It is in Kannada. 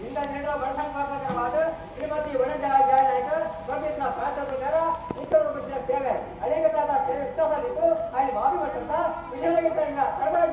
ಇಂದ ಜನರು ಬಡಸಕ್ಕಾಗತರವಾದ ಶ್ರೀಮತಿ ವನಜಾ ಜಾಡಾಯ್ಕ ಪಂಡಿತನ ಪ್ರಾಂತ ಪ್ರಕಾರ ಸೇವೆ. ಅನೇಕದಾದ ಸೇವೆ ಉತ್ಸಾಹ ಅಲ್ಲಿ ಮಾವಿ ಮಟ್ಟದ ವಿಜಯನಗರ ತಡೆದಾಗಿ